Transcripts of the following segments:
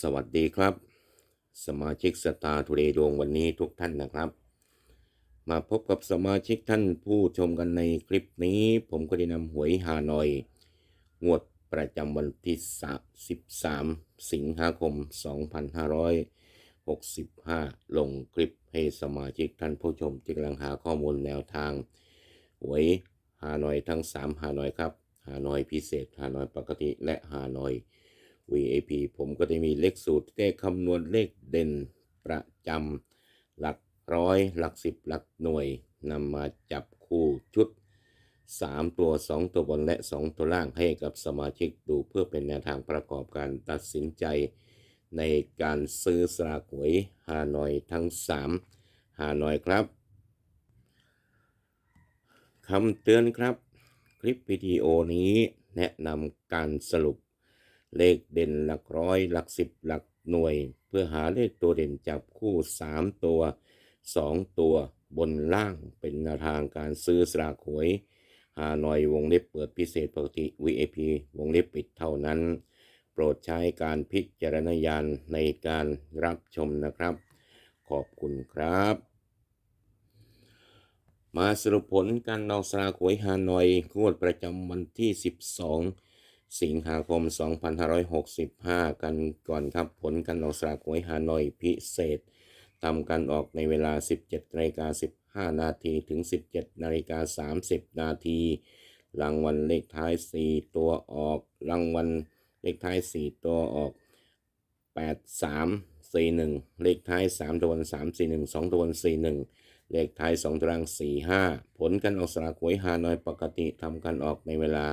สวัสดีครับ สมาชิกสตาร์ทูเดย์ดวงวันนี้ทุกท่านนะครับ มาพบกับสมาชิกท่านผู้ชมกันในคลิปนี้ ผมก็ได้นำหวยฮานอย งวดประจำวันที่13 สิงหาคม 2565 ลงคลิปให้สมาชิกท่านผู้ชมที่กำลังหาข้อมูลแนวทาง หวยฮานอยทั้ง 3 ฮานอยครับ ฮานอยพิเศษ ฮานอยปกติและฮานอย VAP ผมก็จะมีเลขสูตรเลขคำนวณเลขเด่นประจำหลักร้อยหลักสิบหลักหน่วยนำมาจับคู่ชุด 3 ตัว 2 ตัวบนและ 2 ตัวล่างให้กับสมาชิกดูเพื่อเป็นแนวทางประกอบการตัดสินใจ ในการซื้อสลากหวยฮานอยทั้ง 3 ฮานอยครับคำเตือนครับ คลิปวิดีโอนี้แนะนำการสรุป เลขเด่นหลักร้อยหลักสิบหลักหน่วย เพื่อหาเลขตัวเด่นจับคู่ 3 ตัว 2 ตัวบนล่างเป็นแนวทางการซื้อสลากหวยฮานอยวงเล็บเปิดพิเศษปกติ VIP วงเล็บปิดเท่านั้น โปรดใช้การพิจารณญาณในการรับชมนะครับ ขอบคุณครับ มาสรุปผลการออกสลากหวยฮานอยงวดประจำวันที่ 12 สิงหาคม 2565 กันก่อนครับผลการออกสลากหวยฮานอยพิเศษทำการออกในเวลา 17นาฬิกา15 นาทีถึง 17นาฬิกา30 นาทีรางวัลเลขท้าย 4 ตัวออกรางวัลเลขท้าย 4 ตัวออก 8 3 4 1 เลขท้าย 3 ตัว3 4 1 2 ตัว 4 1 เลขท้าย 2ตาราง4 5 ผลการออกสลากหวยฮานอยปกติทำการออกในเวลา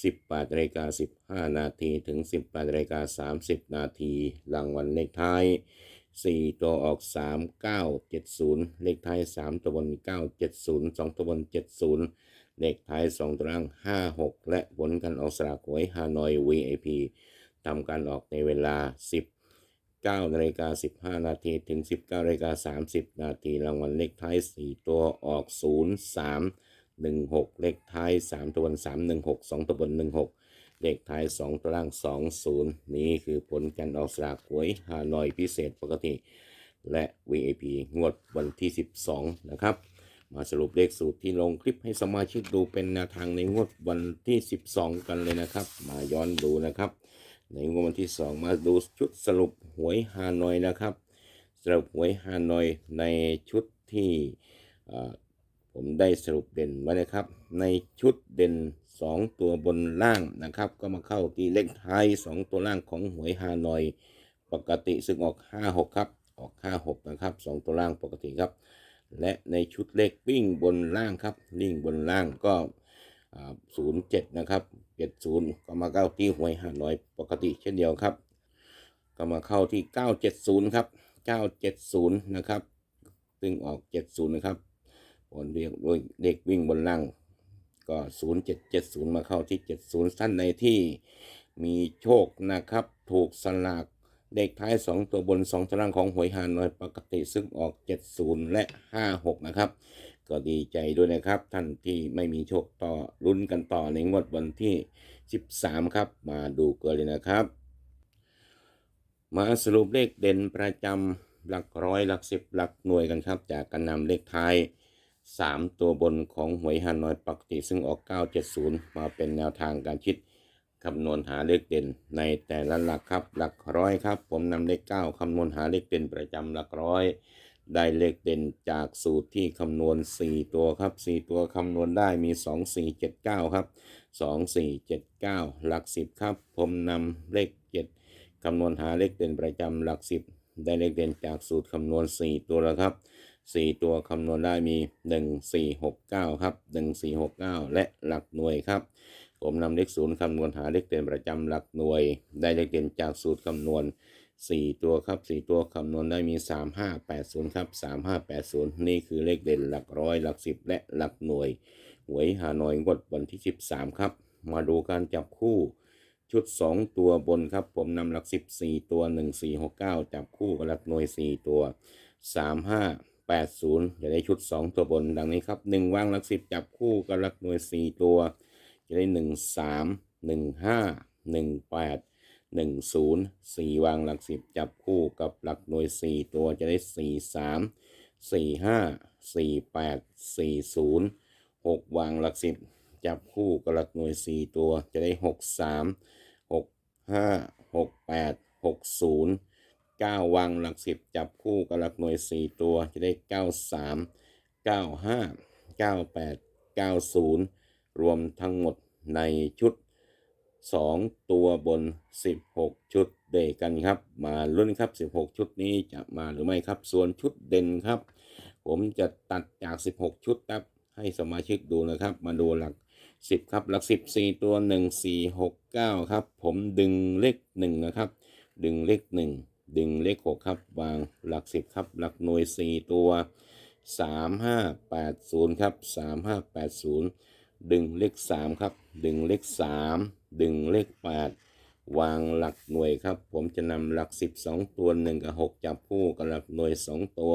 18นาฬิกา15 นาที ถึง 18นาฬิกา30 นาที รางวัลเลขท้าย 4 ตัวออก 3 9 70 เลขท้าย 3 ตัวบน 970 2 ตัวบน 70 เลขท้าย 2ตาราง 56 และผลการออกสลากหวยฮานอย VIP ทำการออกในเวลา19นาฬิกา15 นาที ถึง 19นาฬิกา30 นาที รางวัลเลขท้าย 4 ตัวออก 0 1 6 เลขท้าย 3 ตัวบน 3 1 6 2 ตัวบน 1 6 เลขท้าย 2 ตัวล่าง 2 0 นี่คือผลการออกสลากหวยฮานอยพิเศษปกติ และ VIP งวดวันที่ 12 นะครับ มาสรุปเลขสูตรที่ลงคลิปให้สมาชิกดูเป็นแนวทางในงวดวันที่ 12 กันเลยนะครับ มาย้อนดูนะครับ ในงวดวันที่ 2 มาดูชุดสรุปหวยฮานอยนะครับสรุปหวยฮานอยในชุดที่ ผมได้สรุปเด่นไว้นะครับ ในชุดเด่น 2 ตัวบนล่างนะครับ ก็มาเข้าที่เลขท้าย 2 ตัวล่างของหวยฮานอย ปกติซึ่งออก 56 ครับ ออก 56 นะครับ 2 ตัวล่างปกติครับ และในชุดเลขวิ่งบนล่างครับวิ่งบนล่างก็07 นะครับ 70 ก็มาเข้าที่หวยฮานอยปกติเช่นเดียวครับ ก็มาเข้าที่ 970 ครับ 970 นะครับซึ่งออก 70 นะครับ ผลเรียกด้วยเด็กวิ่งบนล่างก็ 0770 มาเข้าที่ 70ท่านในที่มีโชคนะครับ ถูกสลากเลขท้าย 2 ตัวบน 2ตารางของหวยฮานอยปกติซึ่งออก 70 และ 56 นะครับ ก็ดีใจด้วยนะครับ ท่านที่ไม่มีโชคต่อลุ้นกันต่อในงวดวันที่ 13 ครับ มาดูกันเลยนะครับ มาสรุปเลขเด่นประจำหลักร้อยหลักสิบหลักหน่วยกันครับ จากการนำเลขท้าย 3 ตัวบนของหวยฮานอยปกติซึ่งออก 970 มาเป็นแนวทางการคิดคำนวณหาเลขเด่น ในแต่ละหลักครับหลักร้อยครับ ผมนำเลข9คำนวณหาเลขเด่นประจำหลักร้อย ได้เลขเด่นจากสูตรที่คำนวณ 4 ตัวครับ 4 ตัวคำนวณได้มี 2 4 7 9 ครับ 2 4 7 9 หลัก 10 ครับ ผมนำเลข 7คำนวณหาเลขเด่นประจำหลัก 10 ได้เลขเด่นจากสูตรคำนวณ 4 ตัวแล้วครับ 4 ตัวคำนวณได้มี 1 4 6 9 ครับ 1 4 6 9 และหลักหน่วยครับ ผมนำเลขศูนย์คำนวณหาเลขเด่นประจำหลักหน่วย ได้เลขเด่นจากสูตรคำนวณ 4 ตัวครับ 4 ตัวคำนวณได้มี 3 5 8 0 ครับ 3 5 8 0 นี่คือเลขเด่นหลักร้อยหลักสิบและหลักหน่วย หวยฮาหนอยงวดวันที่ 13 ครับ มาดูการจับคู่ชุด 2 ตัวบนครับ ผมนำหลัก 14 ตัว 1 4 6 9 จับคู่กับหลักหน่วย 4 ตัว 3 5 8 0 จะได้ชุด 2 ตัวบนดังนี้ครับ 1วางหลัก 10 จับคู่กับหลักหน่วย 4 ตัว จะได้ 1 3 1 5 1 8หนึ่งห้าหนึ่งแปดหนึ่งศูนย์สี่วางหลักสิบจับคู่กับหลักหน่วยสี่ตัวจะได้สี่สามสี่ห้าสี่แปดสี่ศูนย์หกวางหลักสิบจับคู่กับหลักหน่วยสี่ตัวจะได้หกสามหกห้าหกแปดหกศูนย์าหกแปดหกศูนย์เก้าวางหลักสิบจับคู่กับหลักหน่วยสี่ตัวจะได้เก้าสามเก้าห้าเก้าแปดเก้าศูนย์รวมทั้งหมดในชุดสองตัวบน 16 ชุดเดยวกันครับ มาลุ้นครับ 16 ชุดนี้จะมาหรือไม่ครับ ส่วนชุดเด่นครับ ผมจะตัดจาก 16 ชุดครับ ให้สมาชิกดูนะครับ มาดูหลัก 10 ครับหลัก 14 ตัว 1 4 6 9 ครับ ผมดึงเลข1นะครับ ดึงเลข1 ดึงเลข6ครับ วางหลัก10ครับ หลักหน่วย4ตัว3580ครับ3580ดึงเลข3ครับ ดึงเลข3ดึงเลข8วางหลักหน่วยครับ ผมจะนำหลัก10 2ตัว1กับ6จับคู่กับหลักหน่วย2ตัว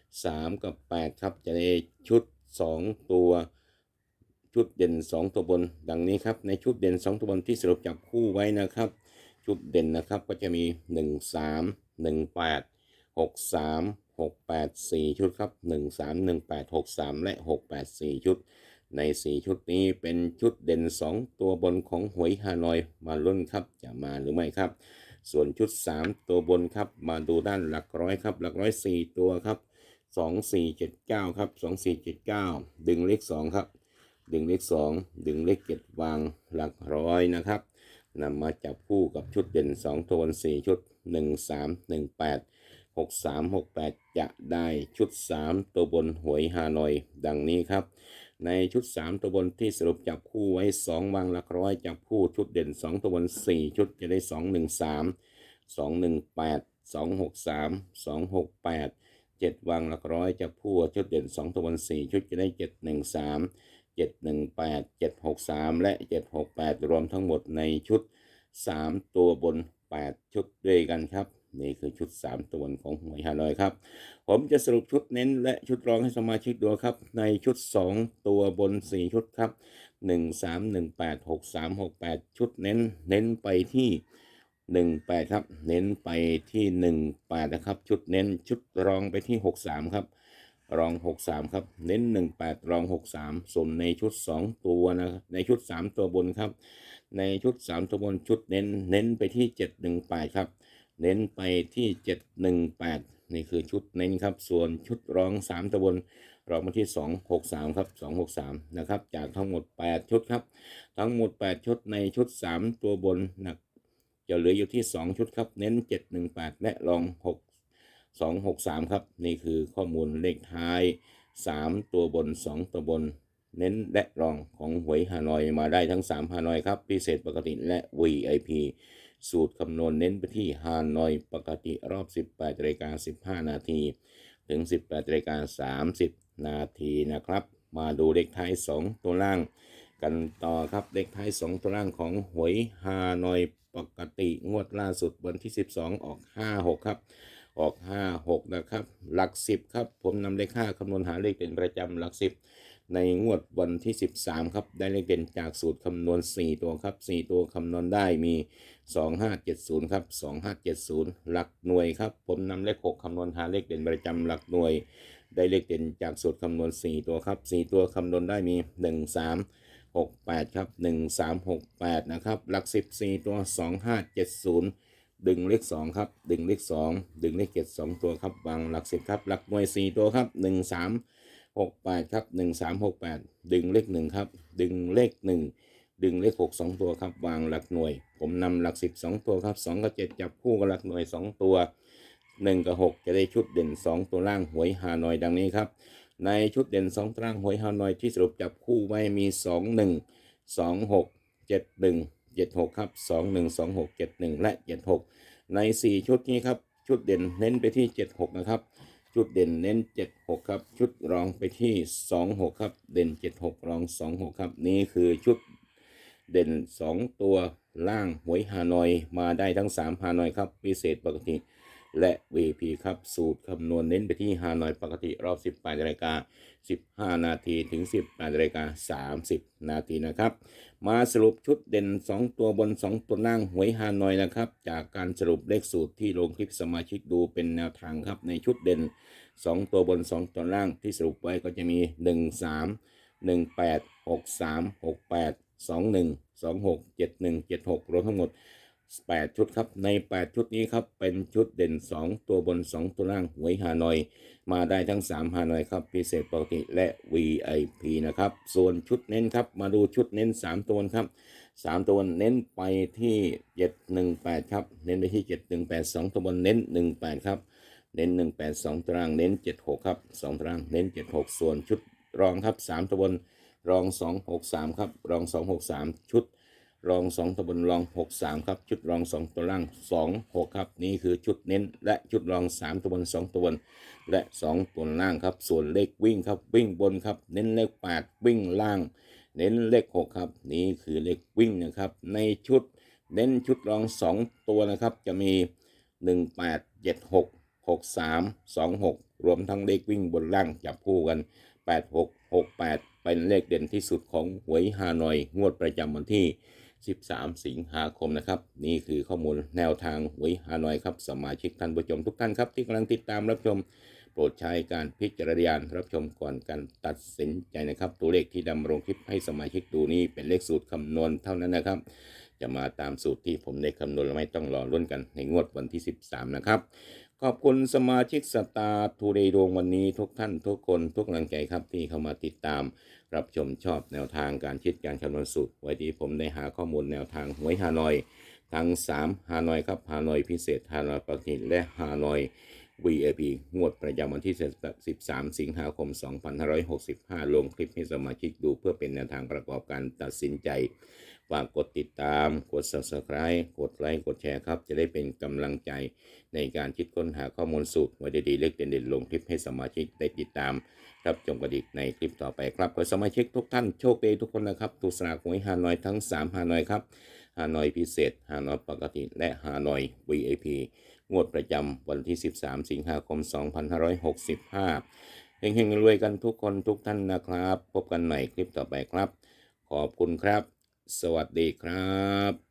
3กับ8ครับจะได้ชุด2ตัวชุดเด่น 2 ตัวบน ดังนี้ครับ ในชุดเด่น 2 ตัวบนที่สรุปจับคู่ไว้นะครับ ชุดเด่นนะครับก็จะมี 1 3 1 8 6 3 6 8 4 ชุดครับ 1 3 1 8 6 3 และ 6 8 4 ชุด ใน 4 ชุดนี้เป็นชุดเด่น 2 ตัวบนของหวยฮานอยมาลุ้นครับจะมาหรือไม่ครับ ส่วนชุด 3 ตัวบนครับมาดูด้านหลักร้อยครับ หลักร้อย 4 ตัวครับ 2 4 7 9 ครับ 2 4 7 9 ดึงเลข 2 ครับ ดึงเลข 2 ดึงเลข 7 วางหลักร้อยนะครับ นำมาจับคู่กับชุดเด่น2ตัวบน4 ชุด 1 3 1 8 6 3 6 8 จะได้ชุด 3 ตัวบนหวยฮานอย ดังนี้ครับ ในชุด 3 ตัวบนที่สรุปจับคู่ไว้ 2 วางหลักร้อยจับคู่ชุดเด่น 2 ตัวบน 4 ชุดจะได้ 2 1 3 2 1 8 2 6 3 2 6 8 7 วางหลักร้อยจับคู่ชุดเด่น 2 ตัวบน 4 ชุดจะได้ 7 7 1 8 7 6 3 และ 7 6 8 รวมทั้งหมดในชุด 3 ตัวบน 8 ชุดด้วยกันครับนี่คือชุด 3 ตัวบนของหวยฮานอยครับ ผมจะสรุปชุดเน้นและชุดรองให้สมาชิกดูครับ ในชุด 2 ตัวบน 4 ชุดครับ 1 3 1 8 6 3 6 8 ชุดเน้น เน้นไปที่ 18 ครับ เน้นไปที่ 18 นะครับ ชุดเน้นชุดรองไปที่ 63 ครับ รอง 63 ครับ เน้น 18 รอง 63ส่วนในชุด 2 ตัวนะในชุด 3 ตัวบนครับ ในชุด 3 ตัวบนชุดเน้นเน้นไปที่ 718 ครับ เน้นไปที่ 718 นี่คือชุดเน้นครับ ส่วนชุดรอง 3 ตัวบนรองมาที่ 263 ครับ 263 นะครับ จากทั้งหมด 8 ชุดครับ ทั้งหมด 8 ชุดในชุด 3 ตัวบนหนักจะเหลืออยู่ที่ 2 ชุดครับ เน้น 718 และรอง6 263 ครับ นี่คือข้อมูลเลขท้าย 3 ตัวบน 2 ตัวบน เน้นและรองของหวยฮานอยมาได้ทั้ง 3ฮานอยครับ พิเศษปกติและ VIP สูตรคำนวณเน้นไปที่ฮานอยปกติรอบ 18นาฬิกา15 นาที ถึง 18นาฬิกา30 นาทีนะครับ มาดูเลขท้าย 2 ตัวล่าง กันต่อครับเลขท้าย 2 ตัวล่างของหวยฮานอยปกติงวดล่าสุดวันที่ 12 ออก 56 ครับ ออก 56 นะครับ หลัก 10 ครับ ผมนำเลข5คำนวณหาเลขเด่นประจำหลัก 10 ในงวดวันที่ 13 ครับ ได้เลขเด่นจากสูตรคำนวณ 4 ตัวครับ 4 ตัวคำนวณได้มี 2570 ครับ 2570 หลักหน่วยครับ ผมนำเลข 6คำนวณหาเลขเด่นประจำหลักหน่วย ได้เลขเด่นจากสูตรคำนวณ 4 ตัวครับ 4 ตัวคำนวณได้มี 1 3 6 8 ครับ 1 3 6 8 นะครับ หลัก10 4ตัว 2570 ดึงเลข2ครับ ดึงเลข2ดึงเลข7 2ตัวครับวางหลัก10ครับ หลักหน่วย4ตัวครับ1 3 6 8ครับ1 3 6 8ดึงเลข1ครับ ดึงเลข1ดึงเลข6 2ตัวครับ วางหลักหน่วย ผมนำหลัก10 2ตัวครับ2กับ7จับคู่กับหลักหน่วย2ตัว1กับ6จะได้ชุดเด่น2ตัวล่างหวยฮานอยดังนี้ครับ ในชุดเด่น2ตัวล่างหวยฮานอยที่สรุปจับคู่ไว้มี2 1 2 6 7 1 7 6 ครับ 2 1 2 6 7 1 และ 7 6 ใน 4 ชุดนี้ครับ ชุดเด่นเน้นไปที่ 7 6 นะครับ ชุดเด่นเน้น 7 6 ครับ ชุดรองไปที่ 2 6 ครับ เด่น 7 6 รอง 2 6 ครับ นี่คือชุดเด่น 2 ตัวล่างหวยฮานอยมาได้ทั้ง 3 ฮานอยครับ พิเศษปกติ และ VP ครับสูตรคำนวณเน้นไปที่ฮานอยปกติรอบ 18นาฬิกา15 นาทีถึง 18นาฬิกา30 นาทีนะครับ มาสรุปชุดเด่น 2 ตัวบน 2 ตัวล่างหวยฮานอยนะครับ จากการสรุปเลขสูตรที่ลงคลิปสมาชิกดูเป็นแนวทางครับในชุดเด่น 2 ตัวบน 2 ตัวล่างที่สรุปไว้ก็จะมี 1 3 1 8 6 3 6 8 2 1 2 6 7 1 7 6รวมทั้งหมด 8 ชุดครับ ใน 8 ชุดนี้ครับเป็นชุดเด่น 2 ตัวบน 2 ตัวล่างหวยฮานอย มาได้ทั้ง 3 ฮานอยครับ พิเศษปกติและ VIP นะครับ ส่วนชุดเน้นครับ มาดูชุดเน้น 3 ตัวครับ 3 ตัวเน้นไปที่ 718 ครับ เน้นไปที่ 718 2 ตัวบนเน้น 18 ครับ เน้น 18 2ตารางเน้น 76 ครับ 2ตารางเน้น 76 ส่วนชุดรองครับ 3 ตัวบนรอง 263 ครับ รอง 263 ชุด รอง2ตัวบนรอง63ครับ ชุดรอง2ตัวล่าง26ครับ นี่คือชุดเน้นและชุดรอง3ตัวบน2ตัวบนและ2ตัวล่างครับ ส่วนเลขวิ่งครับวิ่งบนครับ เน้นเลข8วิ่งล่าง เน้นเลข6ครับ นี่คือเลขวิ่งนะครับ ในชุดเน้นชุดรอง2ตัวนะครับ จะมี1 8 7 6 6 3 2 6รวมทั้งเลขวิ่งบนล่างจับคู่กัน8 6 6 8เป็นเลขเด่นที่สุดของหวยฮานอยงวดประจำวันที่ 13 สิงหาคมนะครับ นี่คือข้อมูลแนวทางหวยฮานอยครับ สมาชิกท่านผู้ชมทุกท่านครับ ที่กำลังติดตามรับชม โปรดใช้การพิจารณารับชมก่อนการตัดสินใจนะครับ ตัวเลขที่ดำรงคลิปให้สมาชิกดูนี้เป็นเลขสูตรคำนวณเท่านั้นนะครับ จะมาตามสูตรที่ผมได้คำนวณไม่ต้องรอลุ้นกันในงวดวันที่ 13 นะครับขอบคุณสมาชิกสตาร์ทูเดย์ดวงวันนี้ทุกท่านทุกคนทุกกำลังใจครับที่เข้ามาติดตาม รับชมชอบแนวทางการคิดการคำนวณสูตรไว้ที่ผมได้หาข้อมูลแนวทางหวยฮานอย ทั้ง 3 ฮานอยครับฮานอยพิเศษฮานอยปกติและฮานอย VIP งวดประจำวันที่ 13 สิงหาคม 2565 ลงคลิปให้สมาชิกดูเพื่อเป็นแนวทางประกอบการตัดสินใจ ฝากกดติดตาม กด subscribe กดไลค์ กดแชร์ครับ จะได้เป็นกำลังใจในการคิดค้นหาข้อมูลสูตรไว้ดีๆเล็กเด่นๆลงคลิปให้สมาชิกได้ติดตาม รับชมกระดิกในคลิปต่อไปครับขอสมาชิกทุกท่านโชคดีทุกคนนะครับถูกสลากหวยฮานอยทั้ง 3 ฮานอยครับฮานอยพิเศษฮานอยปกติ และฮานอย VIP งวดประจำวันที่ 13 สิงหาคม 2565เฮงๆรวยกันทุกคนทุกท่านนะครับ พบกันใหม่คลิปต่อไปครับ ขอบคุณครับ สวัสดีครับ